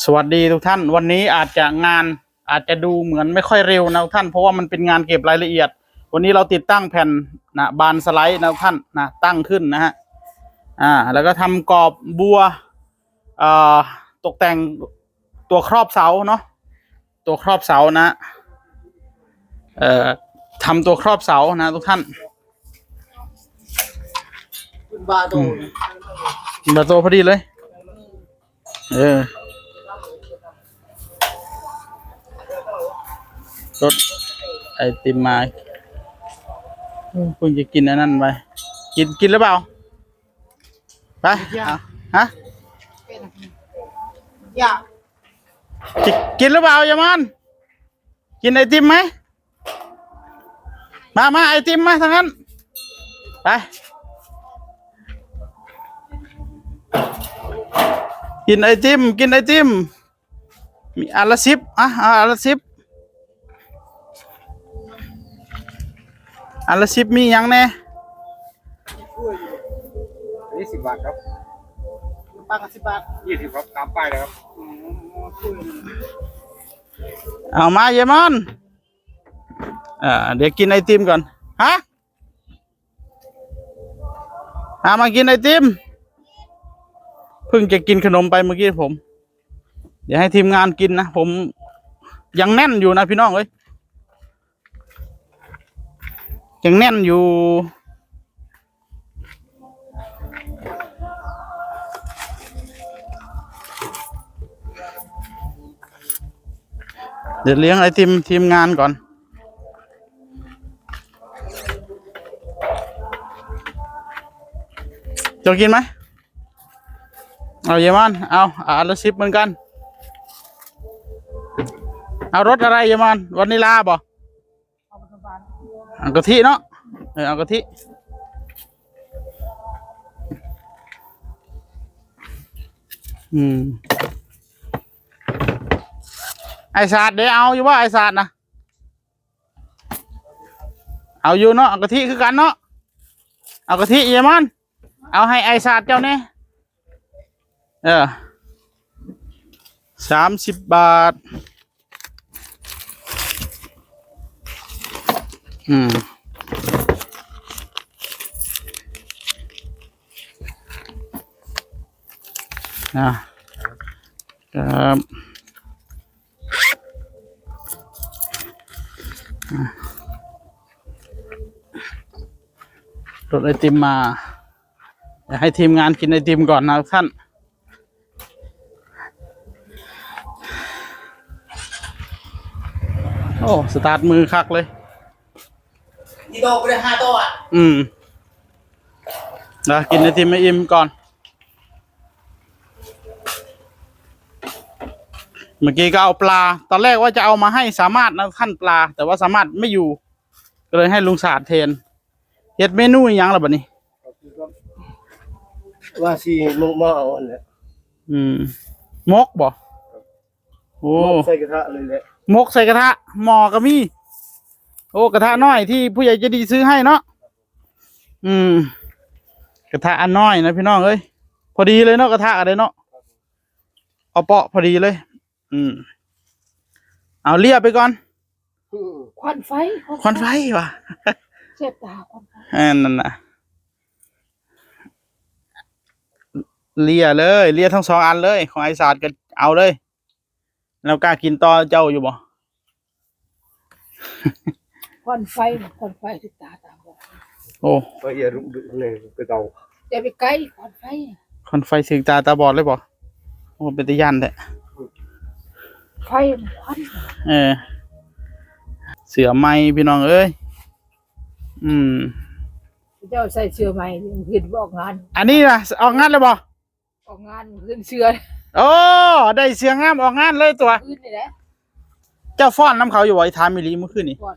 สวัสดีทุกท่าน วันนี้อาจจะงานอาจจะดูเหมือนไม่ค่อยเร็วนะทุกท่านเพราะว่ามันเป็นงานเก็บรายละเอียด วันนี้เราติดตั้งแผ่นนะบานสไลด์นะทุกท่านนะตั้งขึ้นนะฮะอ่าแล้วก็ทำกรอบบัวเอ่อตกแต่งตัวครอบเสาเนาะตัวครอบเสานะเอ่อทำตัวครอบเสานะทุกท่านคุณบาโตเบอร์โตพอดีเลย เออ รถไอติมมาเออเพิ่งจะกินอันนั้นไป กินกินหรือเปล่า ไปเอาฮะอย่ากินกินหรือเปล่ายามอนกินไอติมไหม มามาไอติมมาทางนั้น ไป กินไอติม กินไอติม มีอันละสิบอะเอาอันละสิบ อันละสิบมีหยังแน่นี่สิบบาทครับปังสิบบาทยี่สิบครับตามป้ายเลยครับเอามาเยมอนอ่าเดี๋ยวกินไอติมก่อน ฮะเอามากินไอติม เพิ่งจะกินขนมไปเมื่อกี้ผม เดี๋ยวให้ทีมงานกินนะ ผมยังแน่นอยู่นะพี่น้องเอ้ย ยังแน่นอยู่ เดี๋ยวเลี้ยงไอติมทีมงานก่อน จะกินไหม เอาเยมัน เอาอาละสิบเหมือนกัน เอารสอะไรเยมันวานิลาบ่ เอากะทิเนาะเออเอากะทิอืมไอศาสตร์เดี๋ยวเอาอยู่ว่าไอศาสตร์นะเอาอยู่เนาะเอากะทิคือกันเนาะเอากะทิเยมันเอาให้ไอศาสตร์เจ้าเนี่ยเออสามสิบบาท อืมนะครับรถไอติมมาเดี๋ยวให้ทีมงานกินไอติมก่อนนะท่านโอ้ สตาร์ทมือคักเลย โตไปได้ห้าโตอะอืมนะกินไอติมไออิ่มก่อน เมื่อกี้ก็เอาปลา ตอนแรกว่าจะเอามาให้สามารถนะขั้นปลา แต่ว่าสามารถไม่อยู่ ก็เลยให้ลุงศาสตร์เทนเฮ็ดเมนูอหยังล่ะบัดนี้ ว่าสีมุกหม้อเอาอันเนี้ยอืมมกบ่โอ้ ใส่กระทะเลยแหละ มกใส่กระทะหม้อก็มี โอ้กระทะน้อยที่ผู้ใหญ่ใจะดีซื้อให้เนาะอืม กระทะอันน้อยนะพี่น้องเอ้ยพอดีเลยเนาะกระทะอะไรเนาะเอาเปาะพอดีเลย อืม เอาเลียบไปก่อน ควันไฟ ควันไฟว่ะเจ็บตาควันไฟอันนั่นน่ะเลียเลยเลียทั้งสองอันเลยของไอศาสตร์ก็เอาเลย แล้วกล้ากินต่อเจ้าอยู่บ่ ควันไฟควันไฟที่ตาตาบอกโอ้ก็อย่ารุกดึกเลยไปเตาอย่าไปใกล้ควันไฟควันไฟถึงตาตาบอดเลยบ่โอ้เป็นตะยันแท้ไฟควันเออ เสือไม้พี่น้องเอ้ยอืมเจ้าใส่เสื้อใหม่ขึ้นบอกงาน อันนี้ล่ะออกงานเลยบ่ออกงานขึ้นเสื้อโอ้ได้เสืองามออกงานเลยตัวขึ้นนี่แหละเจ้าฟ้อนน้ำเขาอยู่บ่ไอ้ทามมิลีเมื่อคืนนี่ฟอด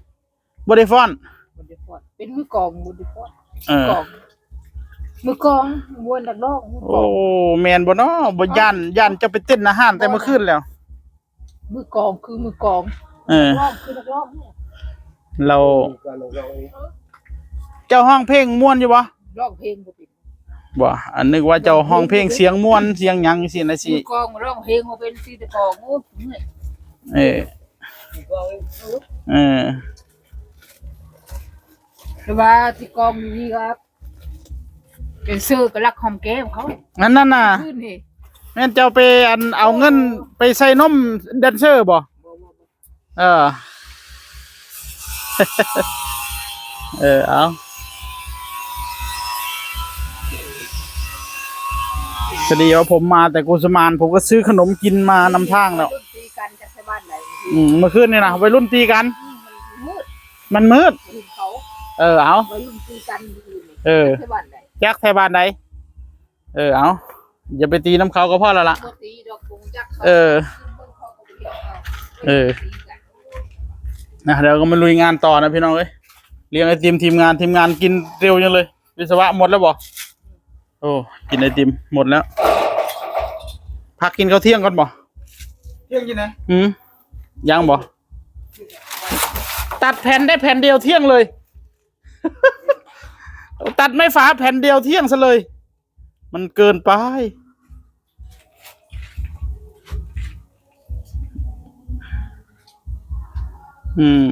บ่ได้ฟ้อนบนดีฟอดเป็นมือกองบนดีฟอดเออกองมือกองมวนดักลอกมือกโอ้องแมนบ่เนาะบ่ย่านย่านจะไปเต้นอาหารแต่เมื่อคืนแล้ว มือกองคือมือกองเออลอกคือดักลอกเนี่ยเราการลงเรานี้เจ้าห้องเพลงม่วนอยู่บ่ลอกเพลงก็เป็นบ่อันนึกว่าเจ้าห้องเพลงเสียงม่วนเสียงหยังสินะสิมือกองร้องเพลงมาเป็นซีแตะกองโอ้เหนื่อยเออเออ แต่ว่าที่กองอยู่นี่ครับเป็นเสื้อกระลักหอมแก้มเขางั้นนั่นน่ะขึ้นนี่แม่นเจ้าไปอันเอาเงินไปใส่นมแดนเซอร์บ่เออ เออเอาพอดีว่าผมมาแต่กุสมานผมก็ซื้อขนมกินมานำทางแล้วรุ่นตีกันจากชาวบ้านไหนอืมเมื่อคืนนี่นะวัยรุ่นตีกันมืดมันมืดรุ่น เขาเออเอาวัยรุ่นตีกันอยู่นี่เออชาวบ้านไหนจักไทยบ้านใดเออเอาอย่าไปตีน้ำเขาก็พอแล้วล่ะ บ่ตีดอกคงจักเขาเออเออนะเดี๋ยวก็มาลุยงานต่อนะพี่น้องเอ้ยเลี้ยงไอติมทีมงานทีมงานกินเร็วจังเลยวิศวะหมดแล้วบ่โอ้กินไอติมหมดแล้ว พักกินข้าวเที่ยงก่อนบ่เที่ยงกินนะอืมยังบ่ตัดแผ่นได้แผ่นเดียวเที่ยงเลย ตัดไม่ฝาแผ่นเดียวเที่ยงซะเลย มันเกินไป อืม